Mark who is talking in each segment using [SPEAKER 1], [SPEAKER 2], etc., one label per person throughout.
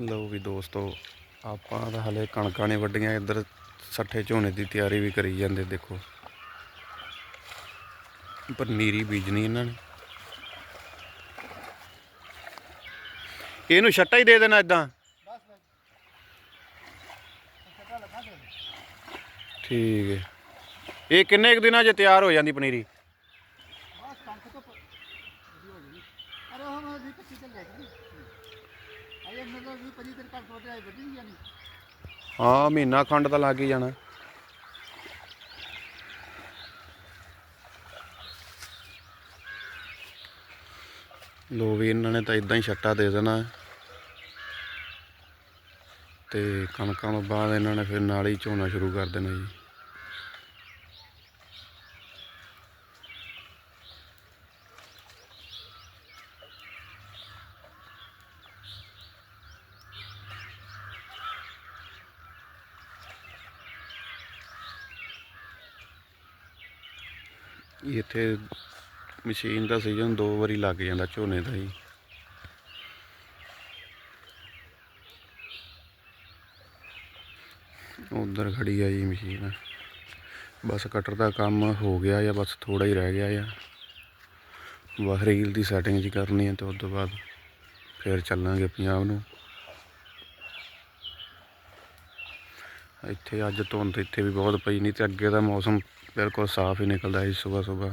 [SPEAKER 1] ਲਓ ਵੀ ਦੋਸਤੋ, ਆਪਾਂ ਤਾਂ ਹਲੇ ਕਣਕਾਂ ਨੇ ਵੱਡੀਆਂ ਇੱਧਰ ਸੱਠੇ ਝੋਨੇ ਦੀ ਤਿਆਰੀ ਵੀ ਕਰੀ ਜਾਂਦੇ, ਦੇਖੋ। ਪਨੀਰੀ ਬੀਜਣੀ ਇਹਨਾਂ ਨੇ। ਇਹਨੂੰ ਛੱਟਾ ਹੀ ਦੇ ਦੇਣਾ ਇਦਾਂ ਠੀਕ ਹੈ। ਇਹ ਕਿੰਨੇ ਕੁ ਦਿਨਾਂ 'ਚ ਤਿਆਰ ਹੋ ਜਾਂਦੀ ਪਨੀਰੀ
[SPEAKER 2] ਬਸ ਕਣਕ ਤੋਂ ਪ- ਵਧੀਆ ਹੋ ਜਾਣੀ ਅਰੇ ਹੁਣ ਵੀ 25 ਚੱਲ ਜਾਏਗੀ ਅਜੇ ਵੀ 25 ਦਿਨ ਘੱਟ ਤੋਂ ਆਈ ਵੱਢੀ ਨਹੀਂ
[SPEAKER 1] ਹਾਂ, ਮਹੀਨਾ ਖੰਡ ਤਾਂ ਲੱਗ ਹੀ ਜਾਣਾ। ਲੋ ਵੀ, ਇਹਨਾਂ ਨੇ ਤਾਂ ਇਦਾਂ ਹੀ ਛੱਟਾ ਦੇ ਦੇਣਾ। ਹੈ। ਤੇ ਕਣਕਾਂ ਤੋਂ ਬਾਅਦ ਇਹਨਾਂ ਨੇ ਫਿਰ ਨਾਲ ਹੀ ਝੋਨਾ ਸ਼ੁਰੂ ਕਰ ਦੇਣਾ ਜੀ। ਇੱਥੇ ਮਸ਼ੀਨ ਦਾ ਸੀਜ਼ਨ ਦੋ ਵਾਰੀ ਲੱਗ ਜਾਂਦਾ ਝੋਨੇ ਦਾ ਹੀ ਉਧਰ ਖੜੀ ਆ ਜੀ ਮਸ਼ੀਨ। ਬਸ ਕਟਰ ਦਾ ਕੰਮ ਹੋ ਗਿਆ ਜਾਂ ਬਸ ਥੋੜਾ ਹੀ ਰਹਿ ਗਿਆ ਆ। ਬਸ ਰੀਲ ਦੀ ਸੈਟਿੰਗ ਜੀ ਕਰਨੀ ਹੈ ਤੇ ਉਸ ਤੋਂ ਬਾਅਦ ਫਿਰ ਚੱਲਾਂਗੇ ਪੰਜਾਬ ਨੂੰ। ਇੱਥੇ ਅੱਜ ਧੁੰਦ ਇੱਥੇ ਵੀ ਬਹੁਤ ਪਈ, ਨਹੀਂ ਤੇ ਅੱਗੇ ਦਾ ਮੌਸਮ ਬਿਲਕੁਲ ਸਾਫ਼ ਹੀ ਨਿਕਲਦਾ ਸੀ ਸਵੇਰ ਸਵੇਰ।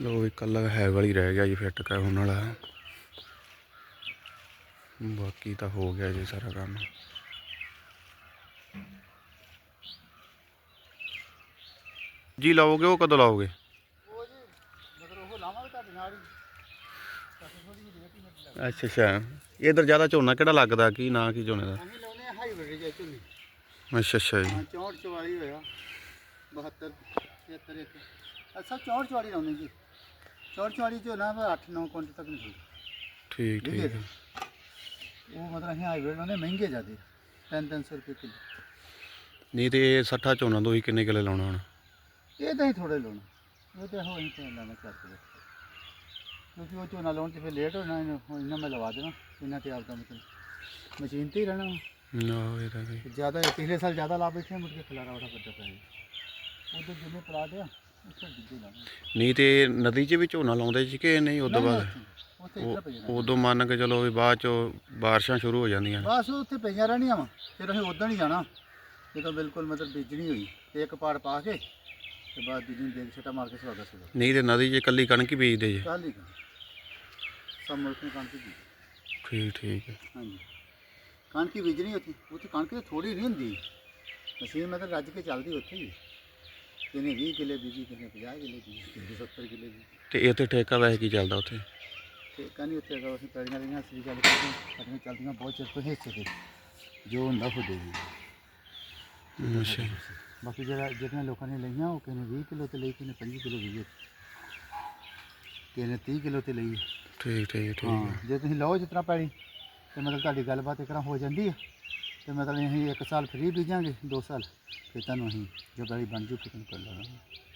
[SPEAKER 1] ਲੋ ਵੀ ਕੱਲਾ ਹੈ ਵਾਲੀ ਰਹਿ ਗਿਆ ਜੀ ਫਿੱਟ ਕਰ ਹੋਣ ਵਾਲਾ। ਬਾਕੀ ਤਾਂ ਹੋ ਗਿਆ ਜੀ ਸਾਰਾ ਕੰਮ। ਜੀ ਲਾਓਗੇ ਉਹ ਕਦੋਂ ਲਾਓਗੇ?
[SPEAKER 2] ਉਹ ਜੀ ਮਤਲਬ ਉਹ ਲਾਵਾਂਗੇ ਤਾਂ
[SPEAKER 1] ਅੱਛਾ। ਅੱਛਾ ਇਧਰ ਜ਼ਿਆਦਾ ਝੋਨਾ ਕਿਹੜਾ ਲੱਗਦਾ ਕੀ ਨਾਂ ਕੀ ਝੋਨੇ ਦਾ?
[SPEAKER 2] ਅਸੀਂ ਲਾਉਨੇ ਝੁੰਨੀ।
[SPEAKER 1] ਅੱਛਾ ਅੱਛਾ ਜੀ।
[SPEAKER 2] ਹਾਂ 64 44 ਹੋਇਆ। 72 73 ਇੱਕ ਅਸਾਂ 64 44 ਲਾਉਂਦੇ ਜੀ। 64 44 ਚ ਨਾ 8 9 ਕੁਇੰਟਲ ਤੱਕ ਨਹੀਂ
[SPEAKER 1] ਠੀਕ
[SPEAKER 2] ਠੀਕ
[SPEAKER 1] ਠੀਕ
[SPEAKER 2] ਉਹ ਮਤਲਬ ਅਸੀਂ ਹਾਈਬ੍ਰਿਡ ਲਾਉਂਦੇ ਮਹਿੰਗੇ ਜ਼ਿਆਦੇ 3 300 ਰੁਪਏ ਕਿਲੋ।
[SPEAKER 1] ਨਹੀਂ ਤੇ ਇਹ 60 ਝੋਨਾ ਤੋਂ ਹੀ ਕਿੰਨੇ ਕਿੱਲੇ ਲਾਉਣਾ ਹੁਣ?
[SPEAKER 2] ਇਹ ਤਾਂ ਹੀ ਥੋੜੇ ਲਾਉਣਾ। ਉਹ ਤਾਂ ਹੋ ਨਹੀਂ ਪੈਂਦਾ ਮੈਂ ਚੱਕ ਕੇ ਕਿਉਂਕਿ ਉਹ ਝੋਨਾ ਲਾਉਣ 'ਚ ਫਿਰ ਲੇਟ ਹੋ ਜਾਣਾ ਇਹਨੂੰ ਹੁਣ ਇਹਨਾਂ ਮੈਂ ਲਵਾ ਦੇਣਾ ਇਹਨਾਂ ਤੇ ਆਪਦਾ ਮਤਲਬ ਮਸ਼ੀਨ ਤੇ ਹੀ ਰਹਿਣਾ।
[SPEAKER 1] ਨਾ ਇਹ ਤਾਂ
[SPEAKER 2] ਜ਼ਿਆਦਾ ਪਿਛਲੇ ਸਾਲ ਜ਼ਿਆਦਾ ਲਾ ਬੈਠੇ ਮੁੜ ਕੇ ਖਲਾਰਾ ਬੜਾ ਵੱਡਾ ਪੈ ਗਿਆ। ਉਧਰ ਜਿੰਨੇ ਪਲਾਟ ਆ ਜਿੱਦੇ
[SPEAKER 1] ਨਹੀਂ ਤੇ ਨਦੀ 'ਚ ਵੀ ਝੋਨਾ ਲਾਉਂਦੇ ਸੀ ਕਿ ਨਹੀਂ? ਉਦੋਂ ਬਾਅਦ
[SPEAKER 2] ਉੱਥੇ
[SPEAKER 1] ਉਦੋਂ ਮੰਨ ਕੇ ਚਲੋ ਵੀ ਬਾਅਦ ਚੋਂ ਬਾਰਿਸ਼ਾਂ ਸ਼ੁਰੂ ਹੋ ਜਾਂਦੀਆਂ
[SPEAKER 2] ਬਸ ਉੱਥੇ ਪਈਆਂ ਰਹਿਣੀਆਂ ਵਾ। ਫਿਰ ਅਸੀਂ ਉਦੋਂ ਹੀ ਜਾਣਾ। ਜਦੋਂ ਬਿਲਕੁਲ ਮਤਲਬ ਬੀਜਣੀ ਹੋਈ। ਤੇ ਇੱਕ ਪਾੜ ਪਾ ਕੇ ਤੇ ਬਾਅਦ ਦੂਜੀ ਨੂੰ ਦੇਖ ਛਟਾ ਮਾਰ ਕੇ ਸਵਾਗਾ ਸੀਗਾ।
[SPEAKER 1] ਨਹੀਂ ਤੇ ਨਦੀ 'ਚ ਇਕੱਲੀ ਕਣਕ ਹੀ ਬੀਜਦੇ ਜੀ।
[SPEAKER 2] ਕੱਲ ਹੀ ਸਭ ਮੁਲਕ ਨੇ ਕਣਕ ਬੀਜੀ
[SPEAKER 1] ਠੀਕ ਠੀਕ ਹੈ।
[SPEAKER 2] ਹਾਂਜੀ। ਕਣਕ ਹੀ ਬੀਜਣੀ ਉੱਥੇ। ਉੱਥੇ ਕਣਕ ਤਾਂ ਥੋੜੀ ਨਹੀਂ ਹੁੰਦੀ। ਮਸ਼ੀਨ ਮਤਲਬ ਰੱਜ ਕੇ ਚੱਲਦੀ ਉੱਥੇ ਹੀ। ਕਿਨੇ 20 ਕਿੱਲੇ ਬੀਜੀ ਕਿਨੇ 50 ਕਿੱਲੇ ਬੀਜੀ ਕਿਨੇ 70 ਕਿੱਲੇ ਬੀਜੀ।
[SPEAKER 1] ਤੇ ਇੱਥੇ ਠੇਕਾ ਵੈਸੇ ਕੀ ਚੱਲਦਾ ਉੱਥੇ?
[SPEAKER 2] ਤੇ ਕਹਿੰਦੀ ਉੱਥੇ ਅਗਰ ਅਸੀਂ ਪੈੜੀਆਂ ਲਈਆਂ ਅਸੀਂ ਗੱਲ ਕਰਦੇ ਸਾਡੀਆਂ ਚੱਲਦੀਆਂ ਬਹੁਤ ਚਿਰ ਤੋਂ ਹਿੱਸੇ ਤੇ ਜੋ ਹੁੰਦਾ ਉਹ ਦੇ
[SPEAKER 1] ਅੱਛਾ।
[SPEAKER 2] ਬਾਕੀ ਜਿਹੜਾ ਜਿਹੜੀਆਂ ਲੋਕਾਂ ਨੇ ਲਈਆਂ ਉਹ ਕਿਸੇ ਨੇ 20 ਕਿਲੋ ਤੇ ਲਈ ਕਿਸੇ ਨੇ 25 ਕਿਲੋ ਬੀਜੇ। ਕਿਸੇ ਨੇ 30 ਕਿਲੋ ਤੇ ਲਈ।
[SPEAKER 1] ਠੀਕ ਠੀਕ ਠੀਕ
[SPEAKER 2] ਹਾਂ ਜੇ ਤੁਸੀਂ ਲਓ ਤਰ੍ਹਾਂ ਪੈੜੀ ਤੇ ਮਤਲਬ ਤੁਹਾਡੀ ਗੱਲਬਾਤ ਇੱਕ ਤਰ੍ਹਾਂ ਹੋ ਜਾਂਦੀ ਹੈ ਤੇ ਮਤਲਬ ਅਸੀਂ ਇੱਕ ਸਾਲ ਫ੍ਰੀ ਬੀਜਾਂਗੇ 2 ਸਾਲ, ਫਿਰ ਤੁਹਾਨੂੰ ਅਸੀਂ ਜੋ ਪੈੜੀ ਬਣ ਜੂ, ਫਿਰ ਤੁਹਾਨੂੰ ਕਰ ਲਵਾਂਗੇ